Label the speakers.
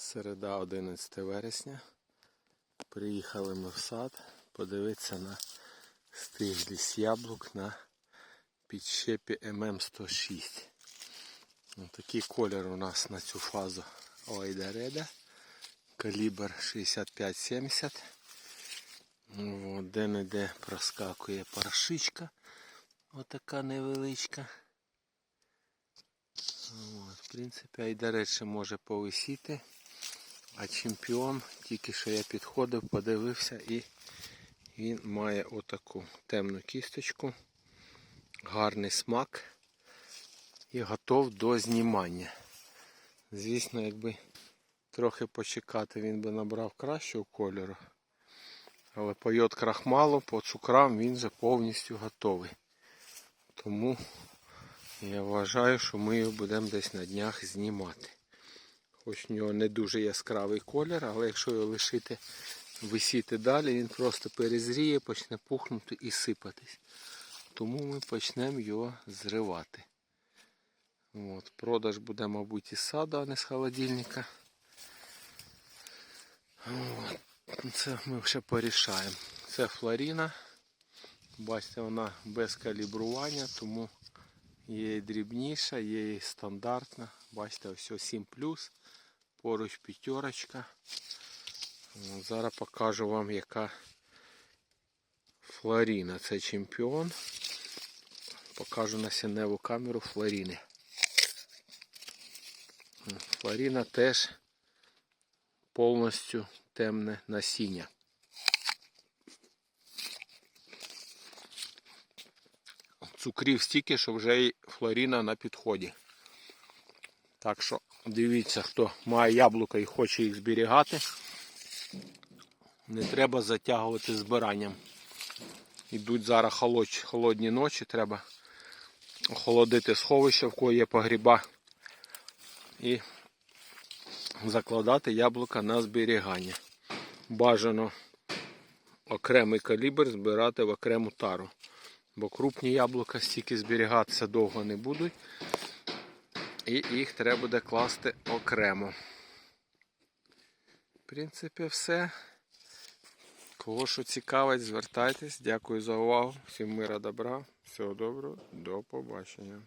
Speaker 1: Середа 11 вересня. Приїхали ми в сад подивитися на стиглість яблук на підщепі ММ106. Такий колір у нас на цю фазу Ойдареда. Калібр 65-70. Де-не-де проскакує паршичка. Отака невеличка. От, в принципі, айдарет ще може повисіти. А чемпіон, тільки що я підходив, подивився і він має отаку темну кісточку, гарний смак і готов до знімання. Звісно, якби трохи почекати, він би набрав кращого кольору. Але по йод крахмалу, по цукрам він вже повністю готовий. Тому я вважаю, що ми його будемо десь на днях знімати. Хоч в нього не дуже яскравий колір, але якщо його лишити висіти далі, він просто перезріє, почне пухнути і сипатись. Тому ми почнемо його зривати. От, продаж буде, мабуть, із саду, а не з холодильника. От, це ми ще порішаємо. Це флоріна. Бачите, вона без калібрування, тому є і дрібніша, є і стандартна. Бачите, ось 7 поруч п'ятерочка. Зараз покажу вам, яка флоріна. Це чемпіон. Покажу на сіневу камеру флоріни. Флоріна теж повністю темне насіння. Цукрів стільки, що вже і флоріна на підході. Так що дивіться, хто має яблука і хоче їх зберігати. Не треба затягувати збиранням. Ідуть зараз холодні ночі, треба охолодити сховище, в кого є погріба. І закладати яблука на зберігання. Бажано окремий калібр збирати в окрему тару. Бо крупні яблука стільки зберігатися довго не будуть. І їх треба буде класти окремо. В принципі, все. Кого що цікавить, звертайтесь. Дякую за увагу. Всім мира добра. Всього доброго. До побачення.